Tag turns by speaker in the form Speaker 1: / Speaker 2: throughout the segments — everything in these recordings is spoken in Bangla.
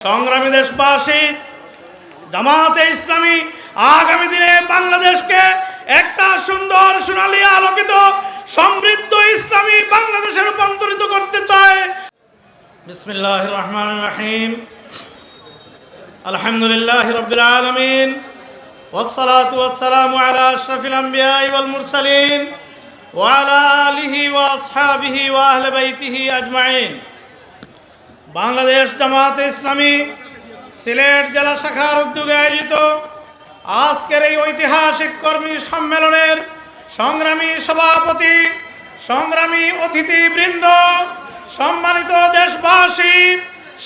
Speaker 1: সংগ্রামী দেশবাসী জামাতে ইসলামী আগামী দিনে বাংলাদেশকে একটা সুন্দর সোনালী আলোকিত সমৃদ্ধ ইসলামী বাংলাদেশে রূপান্তরিত করতে চায় বিসমিল্লাহ রহমান রাহিম আলহামদুলিল্লাহ রবিল আলমিন والصلاة والسلام على أشرف الأنبياء والمرسلين وعلى آله وأصحابه وأهل بيته أجمعين বাংলাদেশ জামাতে ইসলামী সিলেট জেলা শাখার উদ্যোগে আয়োজিত আজকের এই ঐতিহাসিক কর্মী সম্মেলনের সংগ্রামী সভাপতি, সংগ্রামী অতিথিবৃন্দ, সম্মানিত দেশবাসী,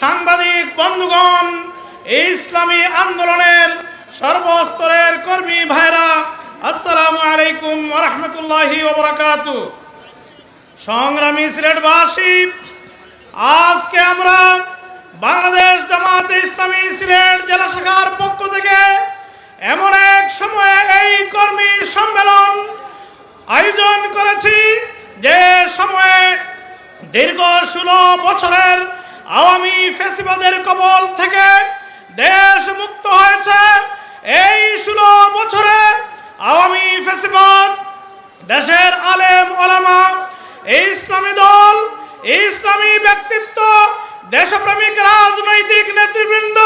Speaker 1: সাংবাদিক বন্ধুগণ এই ইসলামী আন্দোলনের সর্বস্তরের কর্মী ভাইরা, আসসালামু আলাইকুম রহমতুল্লাহি সংগ্রামী সিলেটবাসী আজকে আমরা বাংলাদেশ জামাতে ইসলামী সিলেট জেলা শাখার পক্ষ থেকে এমন এক সময়ে এই কর্মী সম্মেলন আয়োজন করেছি যে সময়ে দীর্ঘ ষোলো বছরের আওয়ামী ফেসিবাদের কবল থেকে দেশ মুক্ত হয়েছে। এই ষোলো বছরে আওয়ামী ফেসিবাদ, দেশের আলেম ওলামা ইসলামী দল ইসলামী ব্যক্তিত্ব, দেশপ্রেমিক রাজনৈতিক নেতৃবৃন্দ,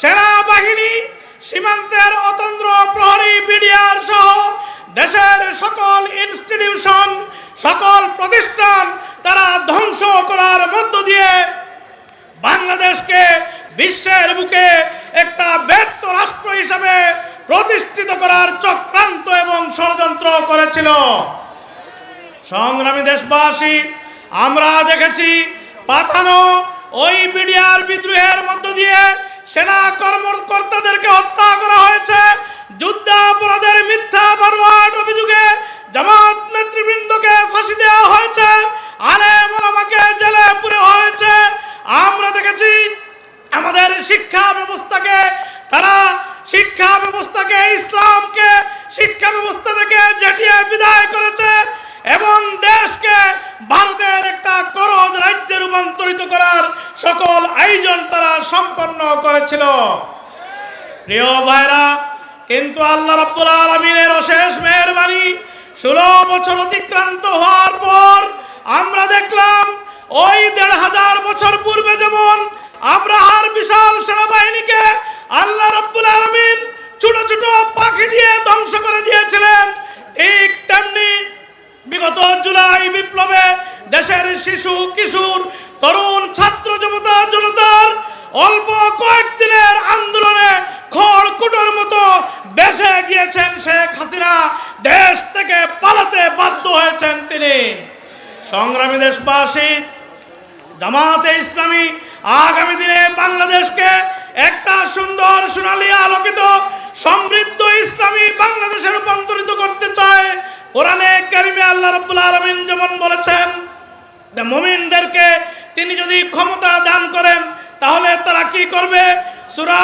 Speaker 1: সেনাবাহিনী, সীমান্তের অতন্ত্র প্রহরী বিডিআর সহ দেশের সকল ইনস্টিটিউশন সকল প্রতিষ্ঠান তারা ধ্বংস করার মধ্য দিয়ে বাংলাদেশকে বিশ্বের বুকে একটা ব্যর্থ রাষ্ট্র হিসেবে প্রতিষ্ঠিত করার চক্রান্ত এবং ষড়যন্ত্র করেছিল। সংগ্রামী দেশবাসী আমরা দেখেছি পাঠানো ওই বিডিআর বিদ্রোহের মধ্য দিয়ে সেনা কর্মকর্তাদেরকে হত্যা করা হয়েছে। যুদ্ধাপরাধের মিথ্যা বানোয়াট অভিযোগে জামাত নেতৃবৃন্দকে ফাঁসি দেওয়া হয়েছে। আলেম ওলামাকে জেলে পুরে হয়েছে। আমরা দেখেছি আমাদের শিক্ষা ব্যবস্থাকে, তারা শিক্ষা ব্যবস্থাকে, ইসলামকে, শিক্ষা ব্যবস্থা থেকে জেটিয়ে বিদায় করেছে। রূপান্তরিত করার সকল আয়োজন তারা সম্পন্ন করেছিল। প্রিয় ভাইরা, কিন্তু আল্লাহ রাব্বুল আলমিনের অশেষ মেহরবানি ষোলো বছর অতিক্রান্ত হওয়ার পর আমরা দেখলাম ওই দেড় হাজার বছর পূর্বে যেমন আব্রাহার বিশাল সেনাবাহিনীকে আল্লাহ রাব্বুল আলমিন ছোট ছোট পাখি দিয়ে ধ্বংস করে দিয়েছিলেন। ঠিক তেমনি বিগত জুলাই বিপ্লবে দেশের শিশু, কিশোর, তরুণ, ছাত্র জনতা, জনতার অল্প কয়েকদিনের আন্দোলনে খড় কুটোর মতো বেসে গিয়েছেন শেখ হাসিনা। দেশ থেকে পালাতে বাধ্য হয়েছেন তিনি। সংগ্রামী দেশবাসী জামাতে ইসলামী আগামী দিনে বাংলাদেশকে একটা সুন্দর সোনালী আলোকিত সমৃদ্ধ ইসলামী বাংলাদেশে রূপান্তরিত করতে চায়। কোরআনে কারিমে আল্লাহ রাব্বুল আলামিন যেমন বলেছেন মমিনদেরকে তিনি যদি ক্ষমতা দান করেন, তাহলে তারা কি করবে? সুরা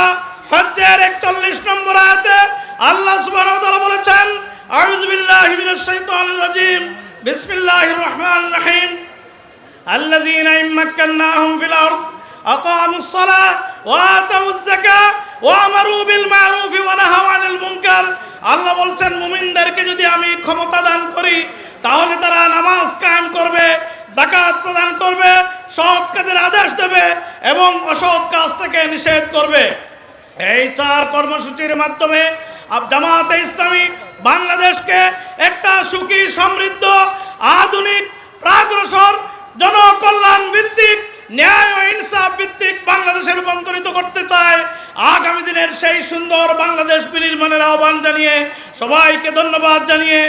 Speaker 1: হজ্জের একচল্লিশ নম্বর আয়াতে আল্লাহ সুবাহ বলেছেন আউজবিল্লাহিমিনাশাইতানির বিসমিল্লাহির রহমানির রহিম। আল্লাযীনা ইম্মাক্কান্নাহুম ফিল আরদ, আকামুস সালাহ ওয়া আতাউজ যাকাহ ওয়া আমারু বিল মারুফ ওয়া নাহাউ আনিল মুনকার। আল্লাহ বলছেন, মুমিনদেরকে যদি আমি ক্ষমতা দান করি, তাহলে তারা নামাজ কায়েম করবে। জাকাত প্রদান করবে, সৎ কাজের আদেশ দেবে এবং অসৎ কাজ থেকে নিষেধ করবে। এই চার কর্মসূচির মাধ্যমে জামাতে ইসলামী বাংলাদেশকে একটা সুখী, সমৃদ্ধ, আধুনিক, প্রাগ্রসর, জনকল্যাণ ভিত্তিক, ন্যায় ও ইনসাফ ভিত্তিক বাংলাদেশে রূপান্তরিত করতে চায়। আগামী দিনের সেই সুন্দর বাংলাদেশ বিনির্মাণের আহ্বান জানিয়ে সবাইকে ধন্যবাদ জানিয়ে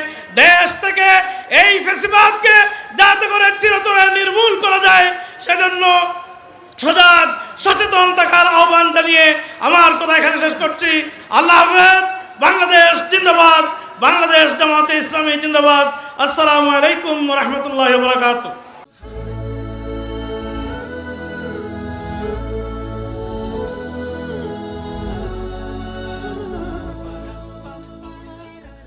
Speaker 1: দেশ থেকে এই ফেসিবাদকে করে চিরতরে নির্মূল করা যায়, সেজন্য সজাগ, সচেতন থাকার আহ্বান জানিয়ে আমার কথা এখানে শেষ করছি। আল্লাহ হাফেজ, বাংলাদেশ জিন্দাবাদ, বাংলাদেশ জামাতে ইসলামী জিন্দাবাদ। আসসালামু আলাইকুম রহমতুল্লাহ বরাকাতুহ।